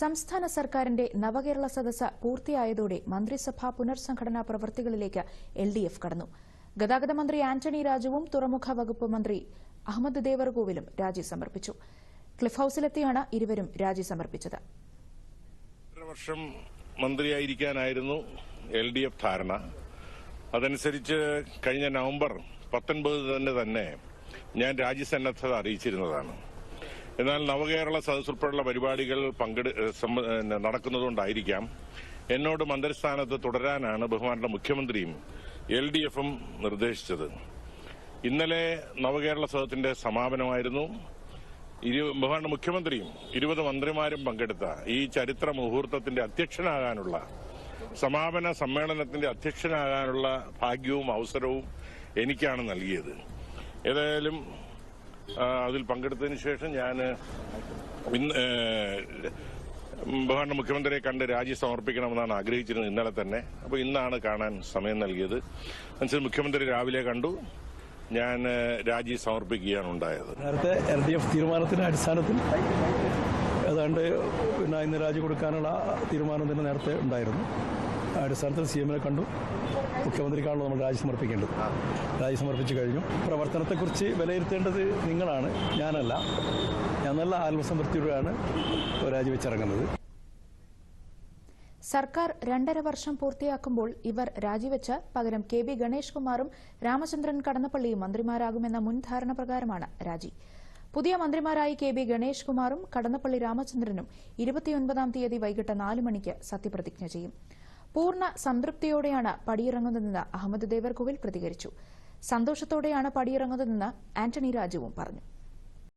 സംസ്ഥാന സർക്കാരിന്റെ നവകേരള സദസ്സ് പൂർത്തിയായതോടെ മന്ത്രിസഭാ പുനർസംഘടനാ പ്രവൃത്തികളിലേക്ക് എൽ ഡി എഫ് കടന്നു. ഗതാഗത മന്ത്രി ആന്റണി രാജുവും തുറമുഖ വകുപ്പ് മന്ത്രി അഹമ്മദ് ദേവർകോവിലും രാജി സമർപ്പിച്ചു. ക്ലിഫ് ഹൌസിലെത്തിയാണ് ഇരുവരും രാജി സമർപ്പിച്ചത്. വർഷം മന്ത്രിയായിരിക്കാനായിരുന്നു എൽ ഡി എഫ് ധാരണ. അതനുസരിച്ച് കഴിഞ്ഞ നവംബർ പത്തൊൻപത് തന്നെ തന്നെ ഞാൻ രാജ്യസന്നദ്ധത അറിയിച്ചിരുന്നതാണ്. എന്നാൽ നവകേരള സദസ് ഉൾപ്പെടെയുള്ള പരിപാടികൾ പങ്കെടു നടക്കുന്നതുകൊണ്ടായിരിക്കാം. എന്നോട് മന്ത്രിസ്ഥാനത്ത് തുടരാനാണ് ബഹുമാനപ്പെട്ട മുഖ്യമന്ത്രിയും എൽ ഡി എഫും നിർദ്ദേശിച്ചത്. ഇന്നലെ നവകേരള സദത്തിന്റെ സമാപനമായിരുന്നു. ഇരു- ബഹുമാന മുഖ്യമന്ത്രിയും ഇരുപത് മന്ത്രിമാരും പങ്കെടുത്ത ഈ ചരിത്ര മുഹൂർത്തത്തിന്റെ അധ്യക്ഷനാകാനുള്ള സമാപന സമ്മേളനത്തിന്റെ അധ്യക്ഷനാകാനുള്ള ഭാഗ്യവും അവസരവും എനിക്കാണ് നൽകിയത്. ഏതായാലും അതിൽ പങ്കെടുത്തതിന് ശേഷം ഞാൻ ബഹുമാന മുഖ്യമന്ത്രിയെ കണ്ട് രാജി സമർപ്പിക്കണമെന്നാണ് ആഗ്രഹിച്ചിരുന്നത് ഇന്നലെ തന്നെ. അപ്പോൾ ഇന്നാണ് കാണാൻ സമയം നൽകിയത്. അനുസരിച്ച് മുഖ്യമന്ത്രി രാവിലെ കണ്ടു. ഞാൻ രാജി സമർപ്പിക്കുകയാണ് ഉണ്ടായത്. നേരത്തെ എൽ ഡി എഫ് തീരുമാനത്തിന്റെ അടിസ്ഥാനത്തിൽ ഏതാണ്ട് പിന്നെ ഇന്ന് രാജി കൊടുക്കാനുള്ള തീരുമാനം തന്നെ നേരത്തെ ഉണ്ടായിരുന്നു. അടിസ്ഥാനത്തിൽ സി എമ്മിനെ കണ്ടു. മുഖ്യമന്ത്രിക്കാണല്ലോ നമ്മൾ രാജി സമർപ്പിക്കേണ്ടത്. രാജി സമർപ്പിച്ചു കഴിഞ്ഞു. പ്രവർത്തനത്തെക്കുറിച്ച് വിലയിരുത്തേണ്ടത് നിങ്ങളാണ് ഞാനല്ല. ഞാൻ നല്ല ആത്മസംതൃപ്തിയോടെയാണ് രാജിവെച്ചിറങ്ങുന്നത് സർക്കാർ രണ്ടര വർഷം പൂർത്തിയാക്കുമ്പോൾ ഇവർ രാജിവെച്ച് പകരം കെ ബി ഗണേഷ് കുമാറും രാമചന്ദ്രൻ കടന്നപ്പള്ളിയും മന്ത്രിമാരാകുമെന്ന മുൻധാരണ പ്രകാരമാണ് രാജി. പുതിയ മന്ത്രിമാരായി കെ ബി ഗണേഷ് കുമാറും കടന്നപ്പള്ളി രാമചന്ദ്രനും ഇരുപത്തിയൊൻപതാം തീയതി വൈകിട്ട് നാല് മണിക്ക് സത്യപ്രതിജ്ഞ ചെയ്യും. പൂർണ സംതൃപ്തിയോടെയാണ് പടിയിറങ്ങുന്നതെന്ന് അഹമ്മദ് ദേവർകോവിൽ പ്രതികരിച്ചു. സന്തോഷത്തോടെയാണ് പടിയിറങ്ങുന്നതെന്ന് ആന്റണി രാജുവും പറഞ്ഞു.